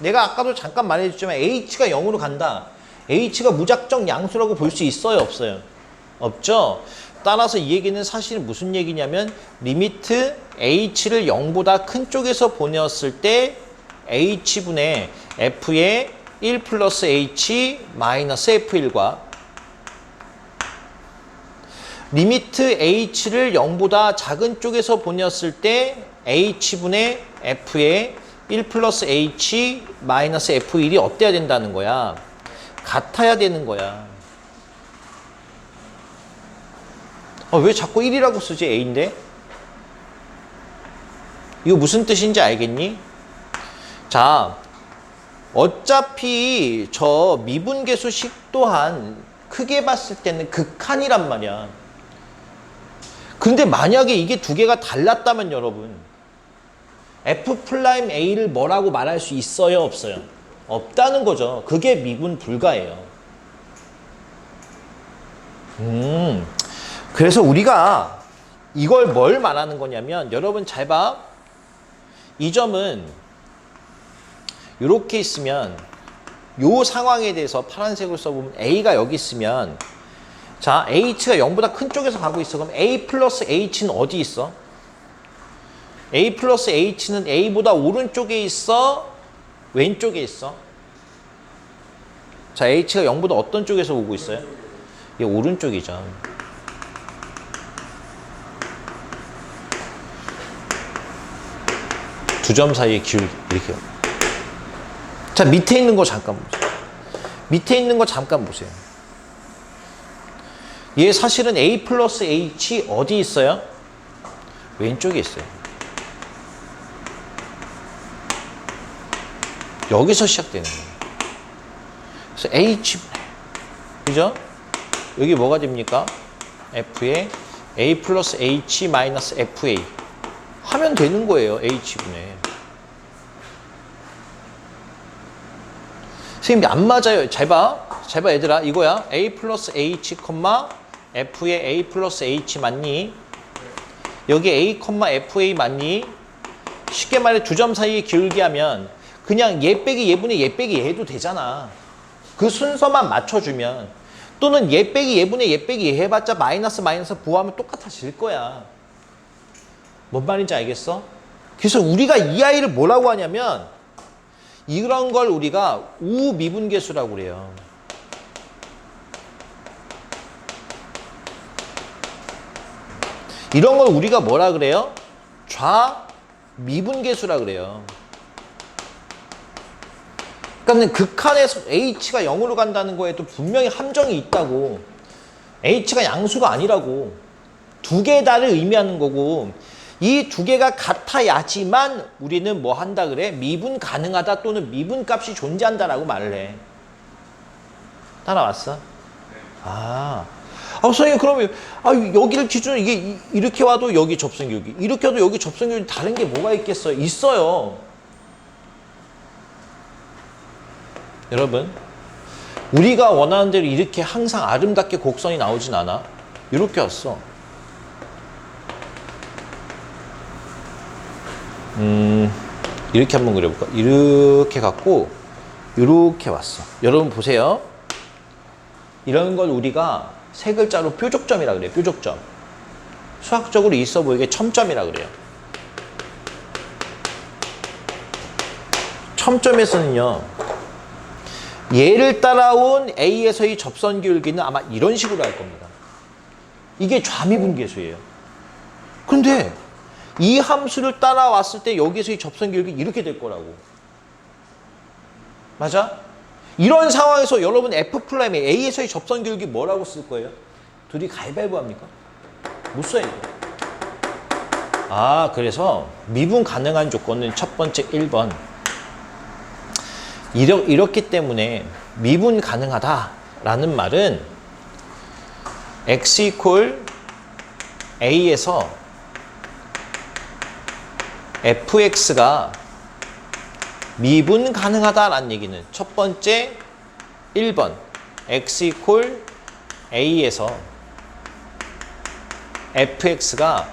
내가 아까도 잠깐 말해줬지만 h가 0으로 간다. h가 무작정 양수라고 볼 수 있어요, 없어요? 없죠. 따라서 이 얘기는 사실 무슨 얘기냐면 리미트 h를 0보다 큰 쪽에서 보냈을 때 h분의 f의 1 플러스 h 마이너스 f1과 리미트 h를 0보다 작은 쪽에서 보냈을 때 h분의 f의 1 플러스 h 마이너스 f1이 어때야 된다는 거야? 같아야 되는 거야. 아, 왜 자꾸 1이라고 쓰지 a인데? 이거 무슨 뜻인지 알겠니? 자, 어차피 저 미분계수식 또한 크게 봤을 때는 극한이란 말이야. 근데 만약에 이게 두 개가 달랐다면 여러분 f 플라임 a를 뭐라고 말할 수 있어요 없어요? 없다는 거죠. 그게 미분 불가예요. 음, 그래서 우리가 이걸 뭘 말하는 거냐면 여러분 잘 봐. 이 점은 이렇게 있으면 요 상황에 대해서 파란색으로 써보면 a가 여기 있으면 자, h가 0보다 큰 쪽에서 가고 있어. 그럼 a 플러스 h는 어디 있어? A 플러스 h는 a보다 오른쪽에 있어? 왼쪽에 있어? 자, h가 0보다 어떤 쪽에서 오고 있어요? 얘 오른쪽이죠. 두 점 사이에 기울기 이렇게. 자, 밑에 있는 거 잠깐 보세요. 밑에 있는 거 잠깐 보세요. 얘 사실은 A 플러스 H 어디 있어요? 왼쪽에 있어요. 여기서 시작되는 거예요. 그래서 H, 그죠? 여기 뭐가 됩니까? F에 A 플러스 H 마이너스 FA 하면 되는 거예요. H분에. 선생님 안 맞아요. 잘 봐. 잘 봐 얘들아. 이거야. A 플러스 H, F의 A 플러스 H 맞니? 여기 A, FA 맞니? 쉽게 말해 두 점 사이에 기울기 하면 그냥 얘 빼기 얘분의 얘 빼기 얘도 되잖아. 그 순서만 맞춰주면 또는 얘 빼기 얘분의 얘 빼기 얘 해봤자 마이너스 마이너스 부하면 똑같아질 거야. 뭔 말인지 알겠어? 그래서 우리가 이 아이를 뭐라고 하냐면 이런 걸 우리가 우미분계수라고 그래요. 이런 걸 우리가 뭐라 그래요? 좌미분계수라 그래요. 그러니까 극한에서 h가 0으로 간다는 거에도 분명히 함정이 있다고. h가 양수가 아니라고. 두 개 다를 의미하는 거고 이 두 개가 같아야지만 우리는 뭐 한다 그래? 미분 가능하다 또는 미분 값이 존재한다라고 말을 해. 따라왔어? 아. 아, 선생님, 그러면, 아, 여기를 기준으로 이게 이- 이렇게 와도 여기 접선교육이, 이렇게 와도 여기 접선교육이 다른 게 뭐가 있겠어요? 있어요. 여러분, 우리가 원하는 대로 이렇게 항상 아름답게 곡선이 나오진 않아. 이렇게 왔어. 음, 이렇게 한번 그려볼까? 이렇게 갖고, 이렇게 왔어. 여러분 보세요. 이런 걸 우리가 세 글자로 뾰족점이라 그래요. 뾰족점. 수학적으로 있어 보이게 첨점이라 그래요. 첨점에서는요. 얘를 따라온 A에서의 접선 기울기는 아마 이런 식으로 할 겁니다. 이게 좌미분계수예요. 근데 이 함수를 따라왔을 때 여기서의 접선 기울기 이렇게 될 거라고. 맞아? 이런 상황에서 여러분 F 플라임의 A에서의 접선 기울기 뭐라고 쓸 거예요? 둘이 가위바위보 합니까? 못 써요. 이거. 아, 그래서 미분 가능한 조건은 첫 번째 1번. 이렇, 이렇기 때문에 미분 가능하다라는 말은 x 이퀄 a에서 fx가 미분 가능하다라는 얘기는 첫 번째 1번 x 이퀄 a에서 fx가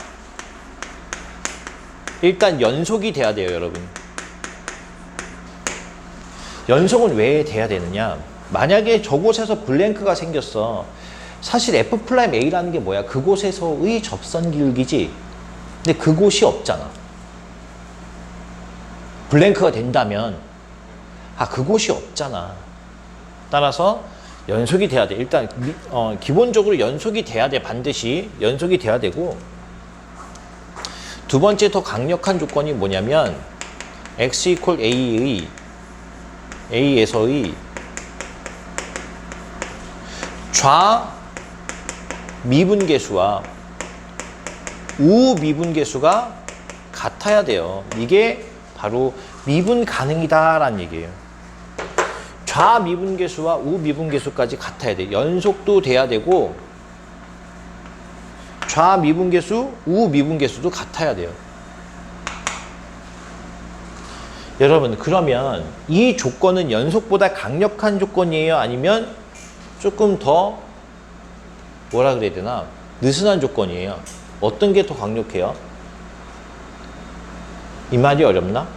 일단 연속이 돼야 돼요, 여러분. 연속은 왜 돼야 되느냐? 만약에 저곳에서 블랭크가 생겼어. 사실 F 플라임 A라는 게 뭐야? 그곳에서의 접선 기울기지. 근데 그곳이 없잖아. 블랭크가 된다면 아 그곳이 없잖아. 따라서 연속이 돼야 돼. 일단 미- 어, 기본적으로 연속이 돼야 돼. 반드시 연속이 돼야 되고 두 번째 더 강력한 조건이 뭐냐면 x 이퀄 a의 a에서의 좌 미분계수와 우 미분계수가 같아야 돼요. 이게 바로 미분 가능이다라는 얘기예요. 좌 미분계수와 우 미분계수까지 같아야 돼. 연속도 돼야 되고 좌 미분계수, 우 미분계수도 같아야 돼요. 여러분 그러면 이 조건은 연속보다 강력한 조건이에요? 아니면 조금 더 뭐라 그래야 되나 느슨한 조건이에요? 어떤 게 더 강력해요? 이 말이 어렵나?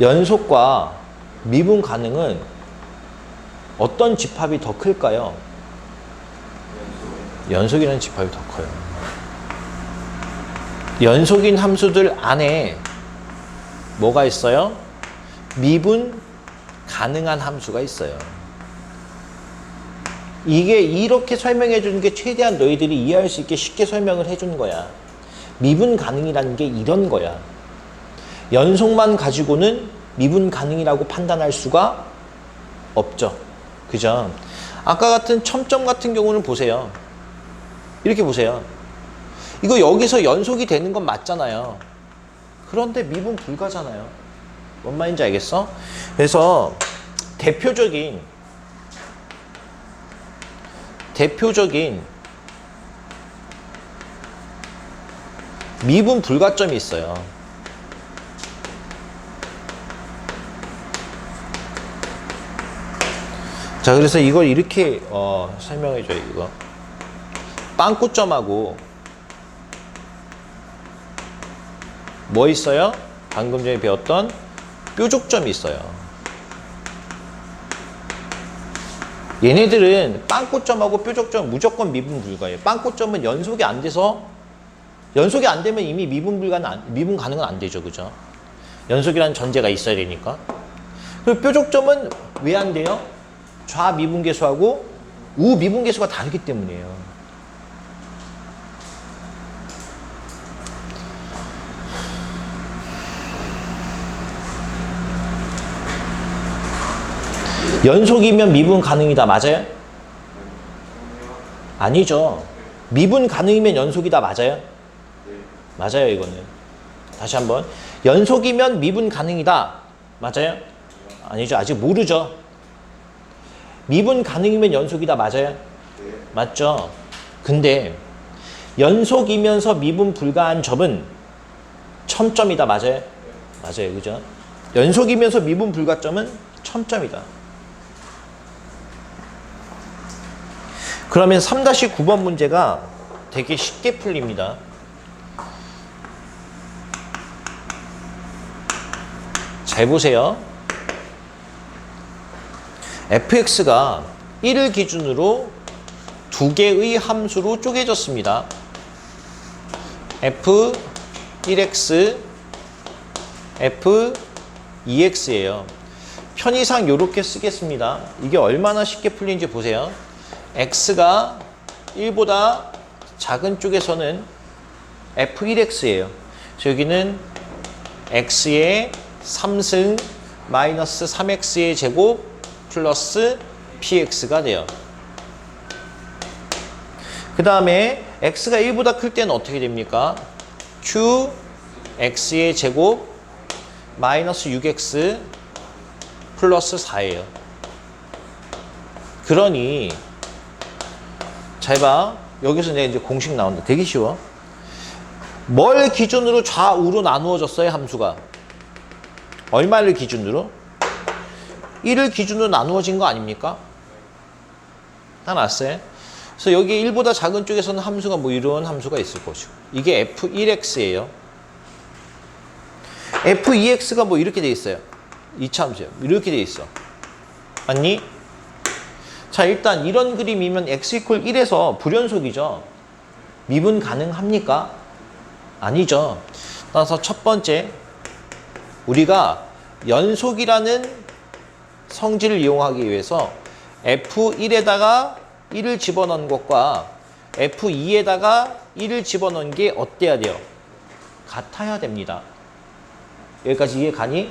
연속과 미분 가능은 어떤 집합이 더 클까요? 연속이라는 집합이 더 커요. 연속인 함수들 안에 뭐가 있어요? 미분 가능한 함수가 있어요. 이게 이렇게 설명해 주는 게 최대한 너희들이 이해할 수 있게 쉽게 설명을 해 준 거야. 미분 가능이라는 게 이런 거야. 연속만 가지고는 미분 가능이라고 판단할 수가 없죠. 그죠? 아까 같은 첨점 같은 경우는 보세요. 이렇게 보세요. 이거 여기서 연속이 되는 건 맞잖아요. 그런데 미분 불가잖아요. 뭔 말인지 알겠어? 그래서 대표적인 대표적인 미분 불가점이 있어요. 자, 그래서 이걸 이렇게 어, 설명해 줘요, 이거. 빵꾸점하고 뭐 있어요? 방금 전에 배웠던 뾰족점이 있어요. 얘네들은 빵꾸점하고 뾰족점 무조건 미분 불가예요. 빵꾸점은 연속이 안 돼서 연속이 안 되면 이미 미분 불가는 안- 미분 가능은 안 되죠, 그죠? 연속이라는 전제가 있어야 되니까. 그리고 뾰족점은 왜 안 돼요? 좌 미분계수하고 우 미분계수가 다르기 때문이에요. 연속이면 미분 가능이다. 맞아요? 아니죠. 미분 가능이면 연속이다. 맞아요? 맞아요, 이거는. 다시 한번. 연속이면 미분 가능이다. 맞아요? 아니죠. 아직 모르죠. 미분 가능이면 연속이다. 맞아요? 맞죠? 근데 연속이면서 미분 불가한 점은 첨점이다. 맞아요? 맞아요. 그죠? 연속이면서 미분 불가점은 첨점이다. 그러면 3-9번 문제가 되게 쉽게 풀립니다. 잘 보세요. fx가 1을 기준으로 두 개의 함수로 쪼개졌습니다. f1x, f2x예요. 편의상 이렇게 쓰겠습니다. 이게 얼마나 쉽게 풀리는지 보세요. X가 1보다 작은 쪽에서는 f1x예요. 여기는 x의 3승 마이너스 3x의 제곱 플러스 px가 돼요. 그 다음에 x가 1보다 클 때는 어떻게 됩니까? q x의 제곱 마이너스 6x 플러스 4예요. 그러니 잘 봐. 여기서 이제 공식 나온다. 되게 쉬워. 뭘 기준으로 좌우로 나누어졌어요, 함수가? 얼마를 기준으로? 1을 기준으로 나누어진 거 아닙니까? 다 났어요? 그래서 여기 1보다 작은 쪽에서는 함수가 뭐 이런 함수가 있을 것이고. 이게 f1x예요. f2x가 뭐 이렇게 돼 있어요. 2차 함수야. 이렇게 돼 있어. 맞니? 자, 일단 이런 그림이면 x 이퀄 1에서 불연속이죠. 미분 가능합니까? 아니죠. 따라서 첫 번째, 우리가 연속이라는 성질을 이용하기 위해서 F1에다가 1을 집어넣은 것과 F2에다가 1을 집어넣은 게 어때야 돼요? 같아야 됩니다. 여기까지 이해 가니?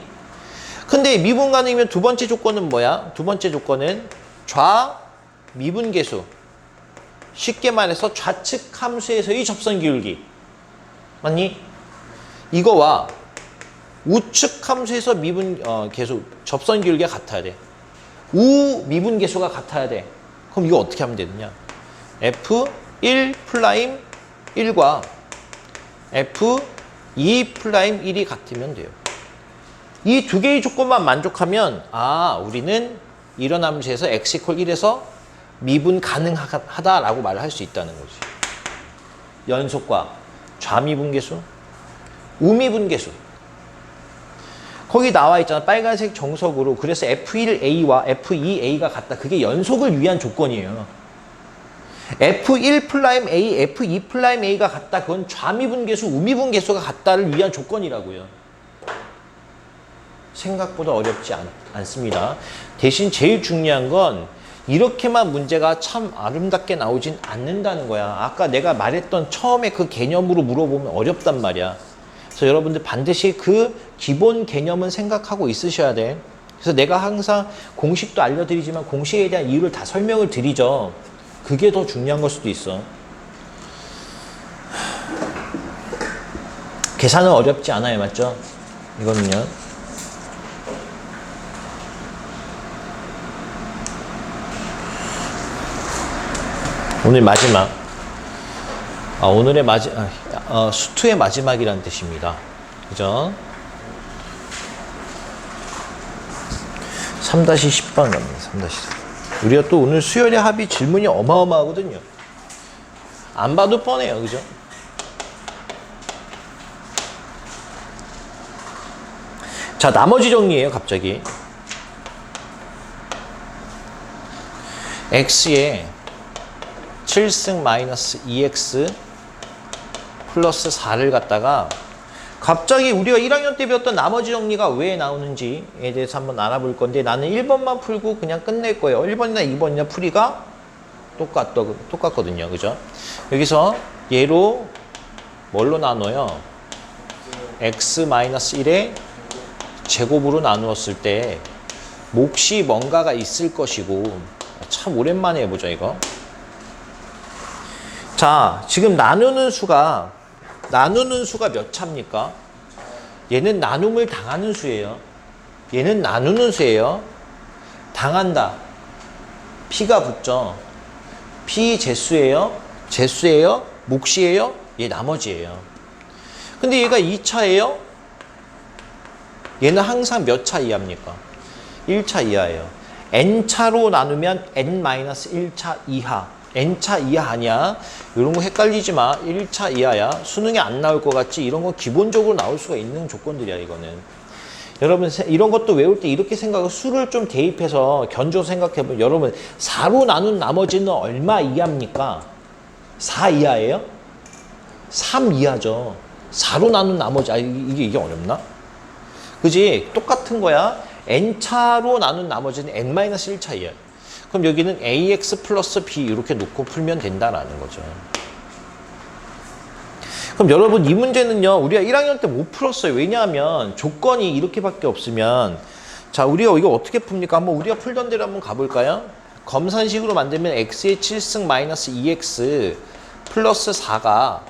근데 미분 가능이면 두 번째 조건은 뭐야? 두 번째 조건은 좌 미분계수. 쉽게 말해서 좌측 함수에서의 접선 기울기. 맞니? 이거와 우측 함수에서 미분 어, 계수 접선 기울기가 같아야 돼. 우 미분 계수가 같아야 돼. 그럼 이거 어떻게 하면 되느냐? F1 플라임 1과 F2 플라임 1이 같으면 돼요. 이 두 개의 조건만 만족하면 아 우리는 이런 함수에서 x 이퀄 1에서 미분 가능하다라고 말을 할 수 있다는 거지. 연속과 좌미분계수, 우미분계수. 거기 나와 있잖아. 빨간색 정석으로. 그래서 F1A와 F2A가 같다. 그게 연속을 위한 조건이에요. F1 플라임 A, F2 플라임 A가 같다. 그건 좌미분계수, 우미분계수가 같다를 위한 조건이라고요. 생각보다 어렵지 않, 않습니다. 대신 제일 중요한 건 이렇게만 문제가 참 아름답게 나오진 않는다는 거야. 아까 내가 말했던 처음에 그 개념으로 물어보면 어렵단 말이야. 그래서 여러분들 반드시 그 기본 개념은 생각하고 있으셔야 돼. 그래서 내가 항상 공식도 알려드리지만 공식에 대한 이유를 다 설명을 드리죠. 그게 더 중요한 걸 수도 있어. 계산은 어렵지 않아요. 맞죠? 이거는요. 오늘 마지막. 아, 오늘의 마지, 아, 어, 수투의 마지막이라는 뜻입니다. 그죠? 3-10번 갑니다. 3-10. 우리가 또 오늘 수열의 합이 질문이 어마어마하거든요. 안 봐도 뻔해요. 그죠? 자, 나머지 정리해요, 갑자기. x에 7승 마이너스 2x 플러스 4를 갖다가 갑자기 우리가 1학년 때 배웠던 나머지 정리가 왜 나오는지에 대해서 한번 알아볼 건데 나는 1번만 풀고 그냥 끝낼 거예요. 1번이나 2번이나 풀이가 똑같, 똑같거든요. 그죠? 여기서 얘로 뭘로 나눠요? x-1의 제곱으로 나누었을 때 몫이 뭔가가 있을 것이고 참 오랜만에 해보죠 이거 자, 지금 나누는 수가 나누는 수가 몇 차입니까? 얘는 나눔을 당하는 수예요. 얘는 나누는 수예요. 당한다. 피가 붙죠. 피 제수예요. 제수예요. 몫이에요. 얘 나머지예요. 근데 얘가 2차예요. 얘는 항상 몇 차 이하입니까? 1차 이하예요. n차로 나누면 n-1차 이하. N차 이하 아니야. 이런 거 헷갈리지 마. 1차 이하야. 수능에 안 나올 것 같지? 이런 건 기본적으로 나올 수가 있는 조건들이야, 이거는. 여러분, 세- 이런 것도 외울 때 이렇게 생각하고 수를 좀 대입해서 견조 생각해보면 여러분, 4로 나눈 나머지는 얼마 이하입니까? 4 이하예요? 3 이하죠. 4로 나눈 나머지, 아, 이게, 이게 어렵나? 그지? 똑같은 거야. n차로 나눈 나머지는 n-1차 이하. 그럼 여기는 ax 플러스 b 이렇게 놓고 풀면 된다라는 거죠. 그럼 여러분 이 문제는요 우리가 1학년 때 못 풀었어요. 왜냐하면 조건이 이렇게밖에 없으면 자 우리가 이거 어떻게 풉니까? 한번 우리가 풀던 대로 한번 가볼까요? 검산식으로 만들면 x의 7승 마이너스 2x 플러스 4가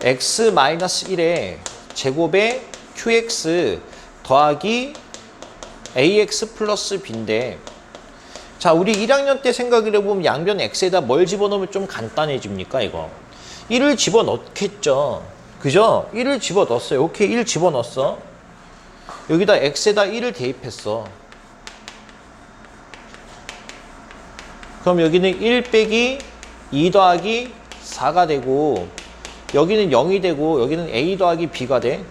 x 마이너스 1의 제곱에 qx 더하기 ax 플러스 b인데 자, 우리 1학년 때 생각을 해보면 양변 x에다 뭘 집어넣으면 좀 간단해집니까, 이거? 1을 집어넣겠죠. 그죠? 1을 집어넣었어요. 오케이, 1 집어넣었어. 여기다 x에다 1을 대입했어. 그럼 여기는 1 빼기 2 더하기 4가 되고, 여기는 0이 되고, 여기는 a 더하기 b가 돼.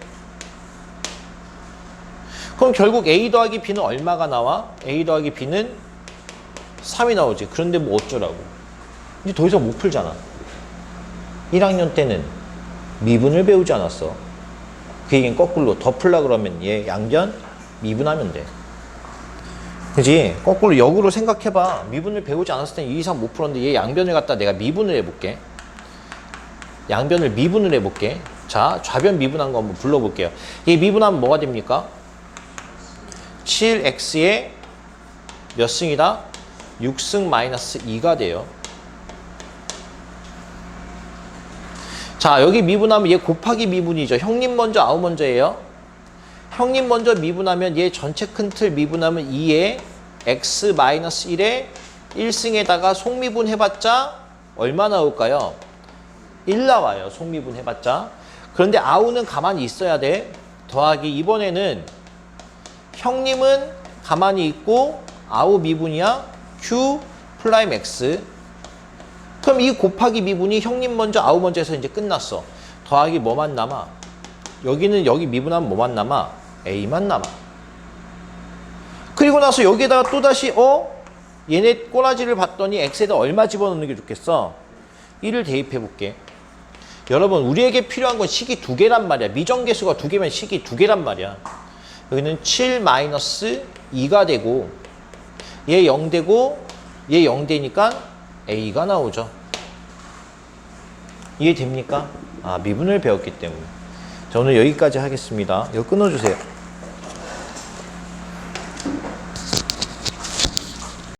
그럼 결국 A 더하기 B는 얼마가 나와? A 더하기 B는 3이 나오지. 그런데 뭐 어쩌라고. 이제 더 이상 못 풀잖아. 1학년 때는 미분을 배우지 않았어. 그 얘기는 거꾸로 더 풀라 그러면 얘 양변 미분하면 돼. 그지? 거꾸로 역으로 생각해봐. 미분을 배우지 않았을 땐이 이상 못 풀었는데 얘 양변을 갖다 내가 미분을 해볼게. 양변을 미분을 해볼게. 자, 좌변 미분한 거 한번 불러볼게요. 이 미분하면 뭐가 됩니까? 7x에 몇 승이다? 6승 마이너스 2가 돼요. 자, 여기 미분하면 얘 곱하기 미분이죠. 형님 먼저, 아우 먼저예요. 형님 먼저 미분하면 얘 전체 큰 틀 미분하면 2에 x 마이너스 1에 1승에다가 속미분 해봤자 얼마 나올까요? 1 나와요. 속미분 해봤자. 그런데 아우는 가만히 있어야 돼. 더하기 이번에는 형님은 가만히 있고 아우 미분이야. Q 플라임 x. 그럼 이 곱하기 미분이 형님 먼저 아우 먼저 해서 이제 끝났어. 더하기 뭐만 남아? 여기는 여기 미분하면 뭐만 남아? a만 남아. 그리고 나서 여기에다가 또다시 어? 얘네 꼬라지를 봤더니 x에다 얼마 집어넣는 게 좋겠어? 1을 대입해 볼게. 여러분 우리에게 필요한 건 식이 두 개란 말이야. 미정계수가 두 개면 식이 두 개란 말이야. 여기는 7 마이너스 2가 되고 얘 0 되고 얘 0 되니까 a가 나오죠. 이해됩니까? 아 미분을 배웠기 때문에. 자 오늘 여기까지 하겠습니다. 이거 끊어주세요.